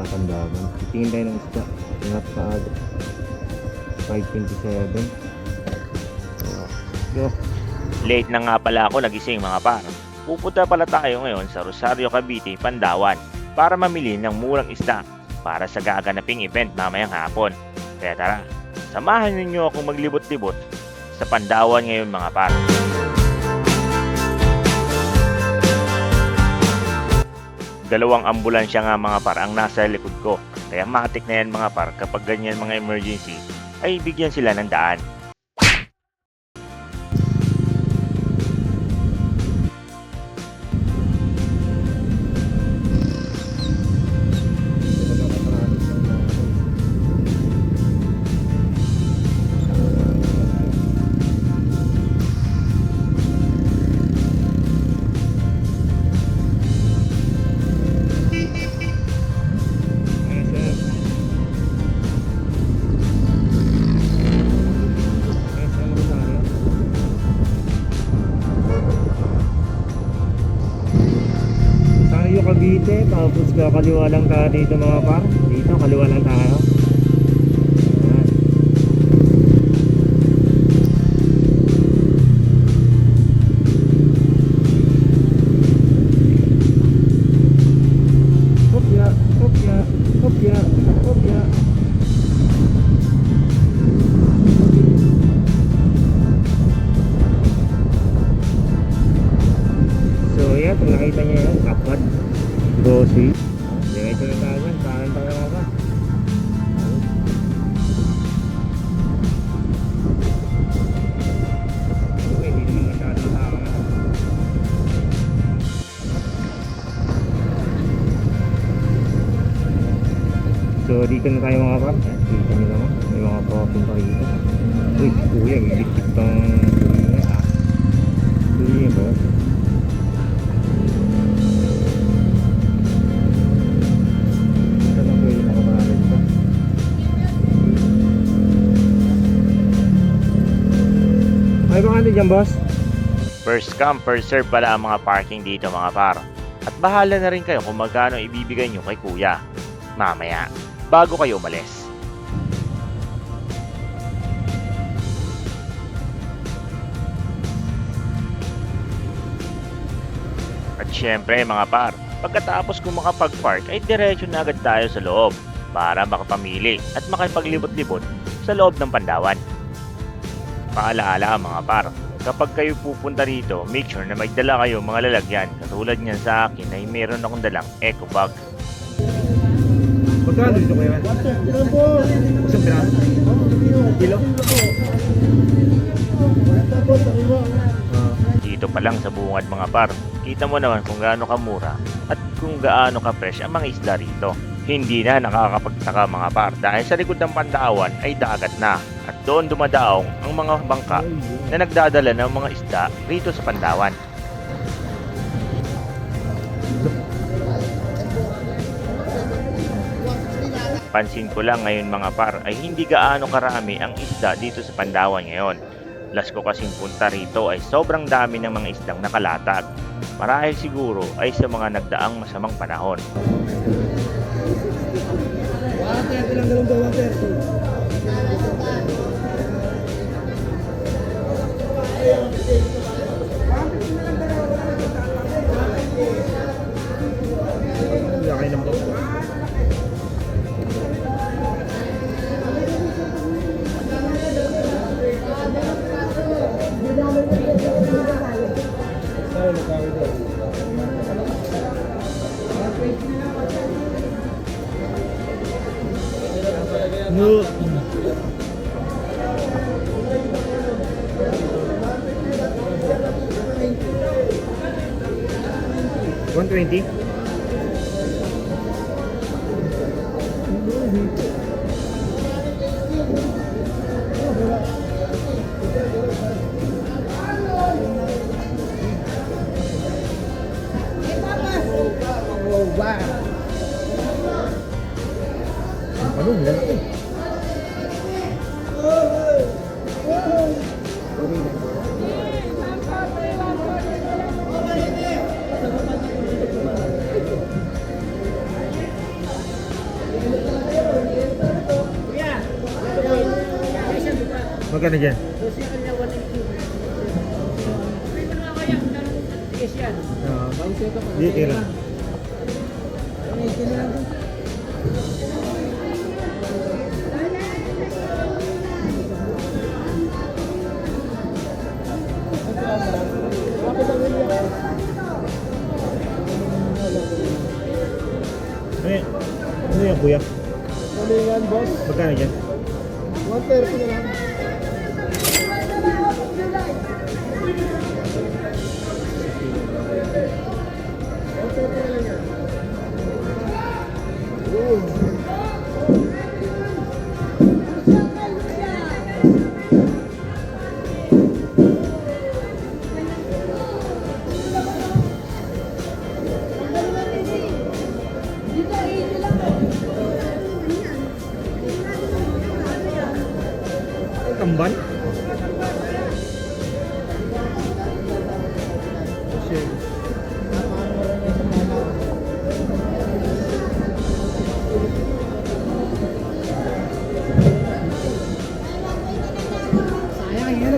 Rosario Kakandaman. Titingin tayo ng isda. Ingat sa aga. 527. So, go. Late na nga pala ako nagising mga par. Pupunta pala tayo ngayon sa Rosario Cavite, Pandawan para mamili ng murang isda para sa gaganaping event mamayang hapon. Kaya tara, samahan ninyo akong maglibot-libot sa Pandawan ngayon mga par. Dalawang ambulansya nga mga par ang nasa likod ko. Kaya matik na yan mga par kapag ganyan mga emergency ay bigyan sila ng daan. Tapos kakaliwa lang tayo dito mga par. Dito, kaliwa lang tayo. So dito na tayo mga kap. Dito nyo naman. May mga profil pa dito. Uy, kuya, may bitbit pang kuya ah. Kuya ba? Ito na kuya nakaparada dito. Ay, baka dyan boss? First come, first serve pala ang mga parking dito mga par. At bahala na rin kayo kung magkano ibibigay nyo kay kuya. Mamaya, bago kayo umalis. At syempre mga par, pagkatapos kung makapag-park ay diretso na agad tayo sa loob para makapamili at makipaglibot-libot sa loob ng pandawan. Paalaala mga par, kapag kayo pupunta rito, make sure na magdala kayo mga lalagyan. Katulad niyan sa akin ay meron akong dalang eco bag. Magkano dito kuya? Isang piraso? Kilo? Ah. Dito pa lang sa bungad mga par, kita mo naman kung gaano kamura at kung gaano ka-fresh ang mga isda rito. Hindi na nakakapagtaka mga par dahil sa likod ng pandawan ay dagat na at doon dumadaong ang mga bangka na nagdadala ng mga isda rito sa pandawan. Pansin ko lang ngayon mga par ay hindi gaano karami ang isda dito sa Pandawan ngayon. Last ko kasing punta rito ay sobrang dami ng mga isdang nakalatag. Marahil siguro ay sa mga nagdaang masamang panahon. Laki 120. Wow. Ano ba 'yan? Magkano dyan? Tapos yung kanya 180. May mga kaya, dalawang tigas yan. Oo. Bago siya ito, Hindi, tira. 180 na lang. Ano? Ano yan, kuya? Ano yan, boss? Magkano dyan? 130 na lang.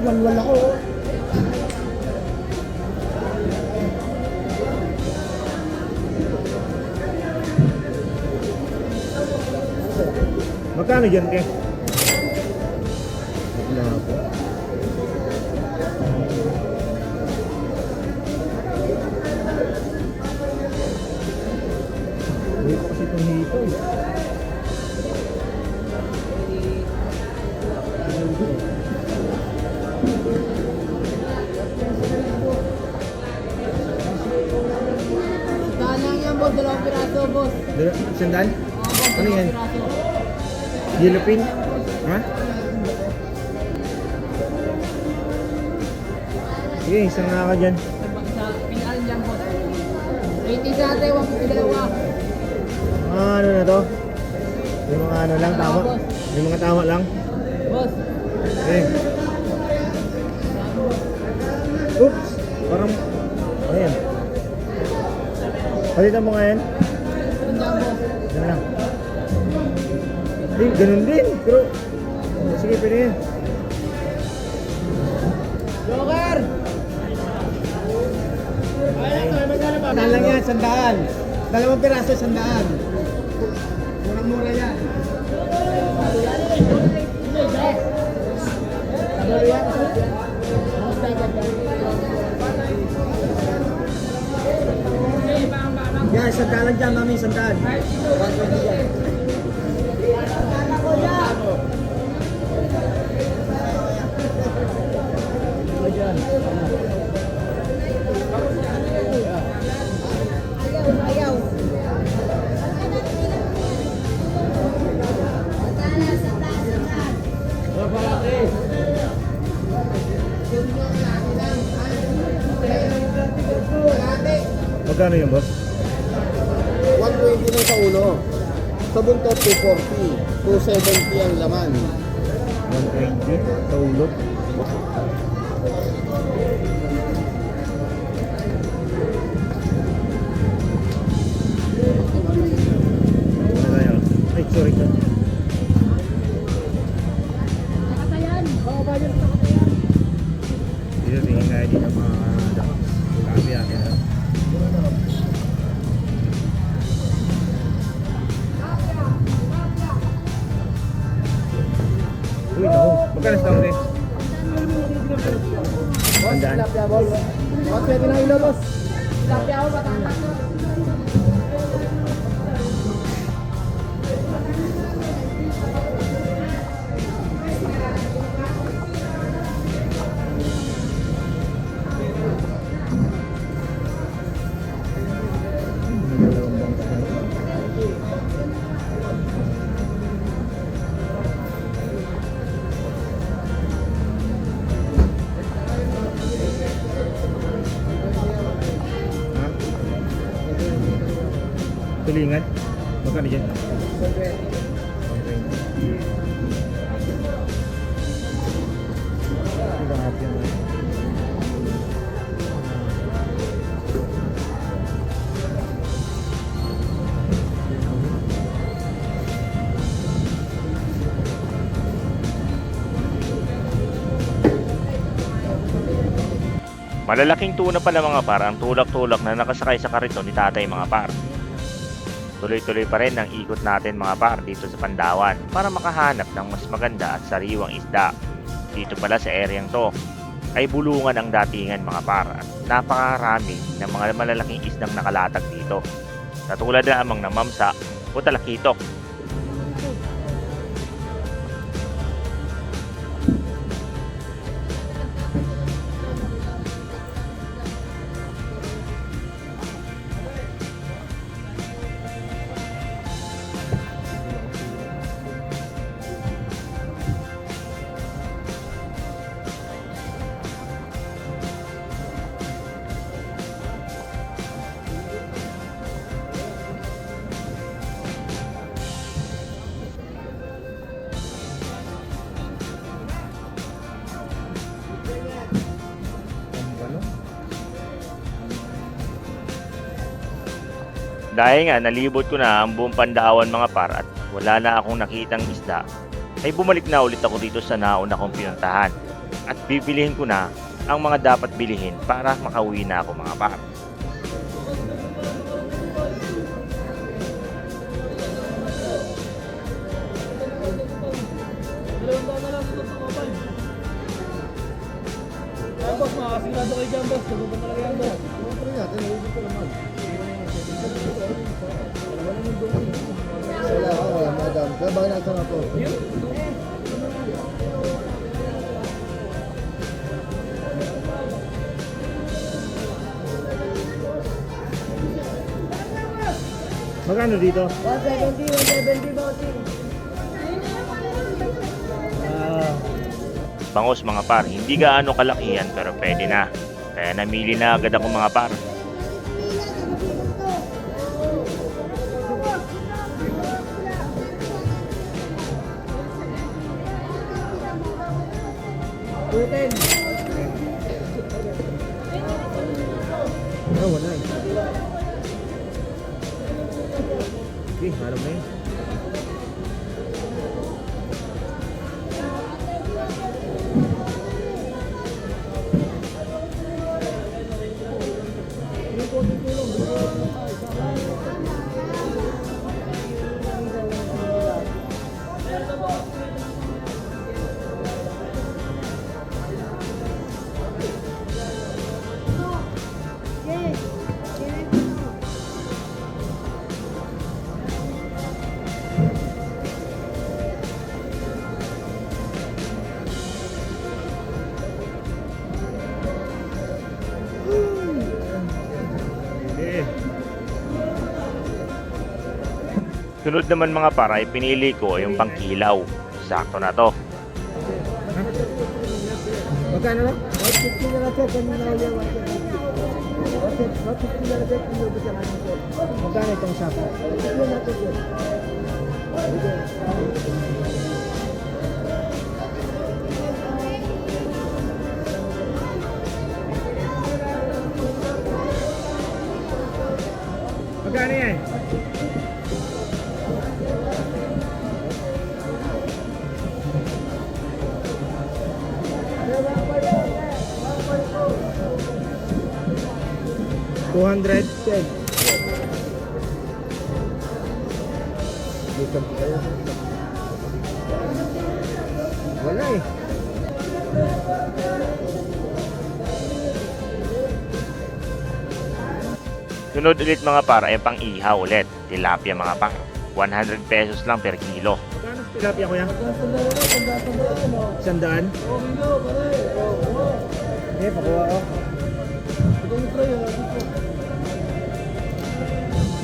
Nagwalwal ako. Magkano dyan, te? Dalawang piraso, boss. Dala, sandal? Oo. Ano yan? piraso. Yellow pin? Ha? Sige, isang nga ka dyan. Sa- Sa pinalan dyan, boss. 80 dati, 150 dalawa. Mga ano na to? Yung mga ano lang, tama? Yung mga tama lang? Boss, Okay. Oops! Parang... Palitan mo nga yan. Yan lang. Eh, ganun din. Pero... Sige, pwede yan. Joker! Sandaan lang yan, sandaan. Dalawang piraso, sandaan. Murang-mura yan. Yan, sandaan lang dyan, mami, sandaan. 120 yan. Ayaw. Magkano yun, boss? 240. 270 ang laman. 120 sa ulo. Ano? Ay, sorry ka. dyan? Yan. Malalaking tuna pala mga par ang tulak-tulak na nakasakay sa kariton ni tatay mga par. Tuloy-tuloy pa rin ang ikot natin mga par dito sa Pandawan para makahanap ng mas maganda at sariwang isda. Dito pala sa areang to ay bulungan ang datingan mga par at napakarami ng mga malalaking isdang nakalatag dito. Katulad lamang ng mamsa o talakitok. Dahil nga nalibot ko na ang buong Pandawan mga par at wala na akong nakitang isda, ay bumalik na ulit ako dito sa nauna kong pinuntahan at bibilihin ko na ang mga dapat bilihin para makauwi na ako mga par. Boss, makasigurado kayo dyan, boss. Tugupan talaga yan, boss. Siyempre natin, nahihigit ko naman. Wala ako, wala madam. Magkano dito? 170, 170, bossing. Ah, Bangos mga par, hindi gaano kalakihan pero pwede na. Kaya namili na agad ako mga par. Putin. ah wala eh. Okay, harap na yun. Sunod naman mga par ay pinili ko yung pangkilaw. Sakto na to. Magkano lang? 150 na lang, sir. Ganun na ulit, 150. 150 na lang, sir. Ano. Magkano itong sapa? Magkano yan? Two hundred? Ten. Dito kayo. Wala eh. Sunod ulit mga par ay pang ihaw ulit. Tilapia mga par. 100 pesos lang per kilo. Sa tilapia lang, oh. Sandaan? Eh, pakuha ko. Ito yung try, ah.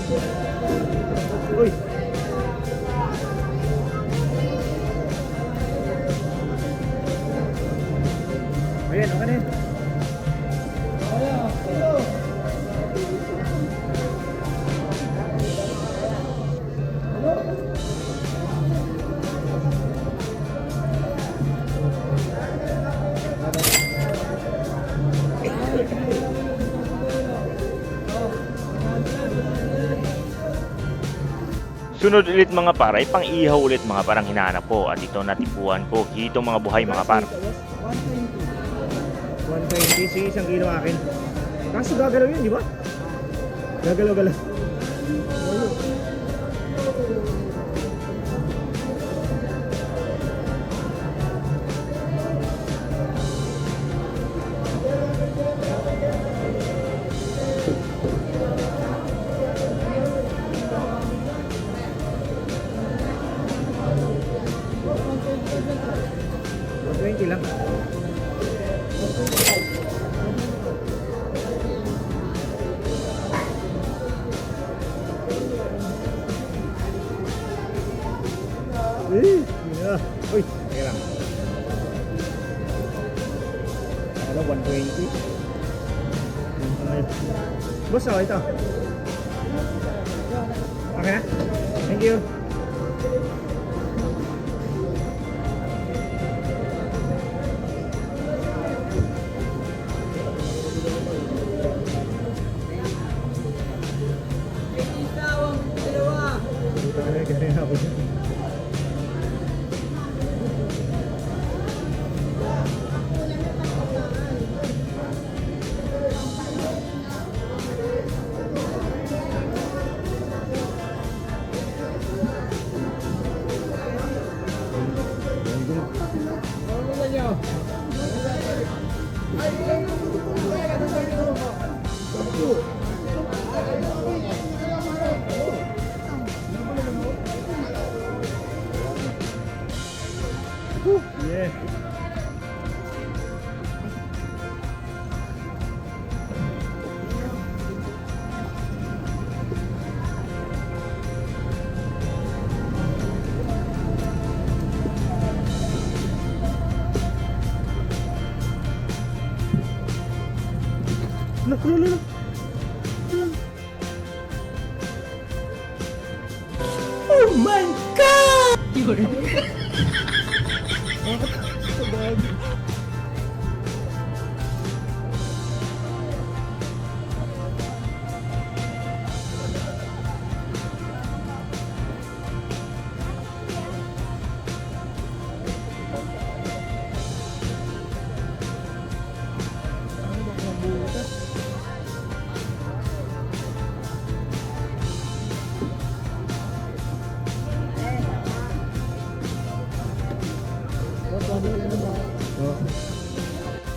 Uy! Ayan, okay na yun. Sunod ulit mga par ay pang ihaw ulit mga parang hinahanap ko at ito natipuan ko. Hitong mga buhay mga par. 120, sige, isang kilo akin. Kaso gagalaw yun, di ba? Gagalaw-galaw. Twenty lang. Eh, yeah. Uy, teka lang. Ano, 120? Ano yun? Boss, oh, ito. Okay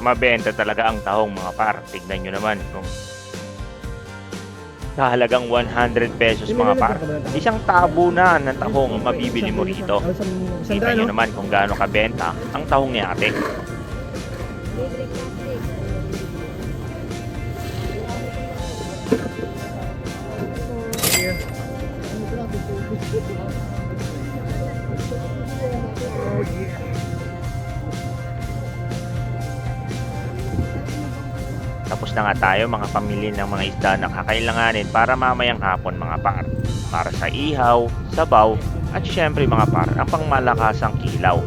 Mabenta talaga ang tahong mga par. Tignan nyo naman. Kung sa halagang 100 pesos mga par. Isang tabo na ng tahong mabibili mo rito. Kita nyo naman kung gaano kabenta ang tahong ni ate. Nga tayo mga pamili ng mga isda na kakailanganin para mamayang hapon mga par. Para sa ihaw, sabaw, at syempre mga par, ang pangmalakasang kilaw.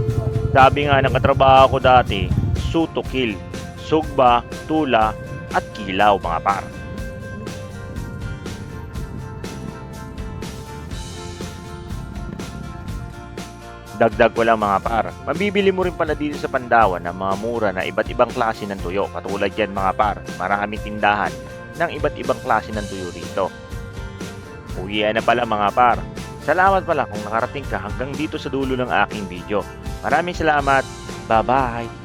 Sabi nga ng katrabaho ko dati, suto kill, sugba, tula, at kilaw mga par. Dagdag ko lang mga par, mabibili mo rin pala dito sa Pandawan ng mga mura na iba't ibang klase ng tuyo. Katulad yan mga par, maraming tindahan ng iba't ibang klase ng tuyo rito. Uwian na pala mga par. Salamat pala kung nakarating ka hanggang dito sa dulo ng aking video. Maraming salamat. Bye-bye.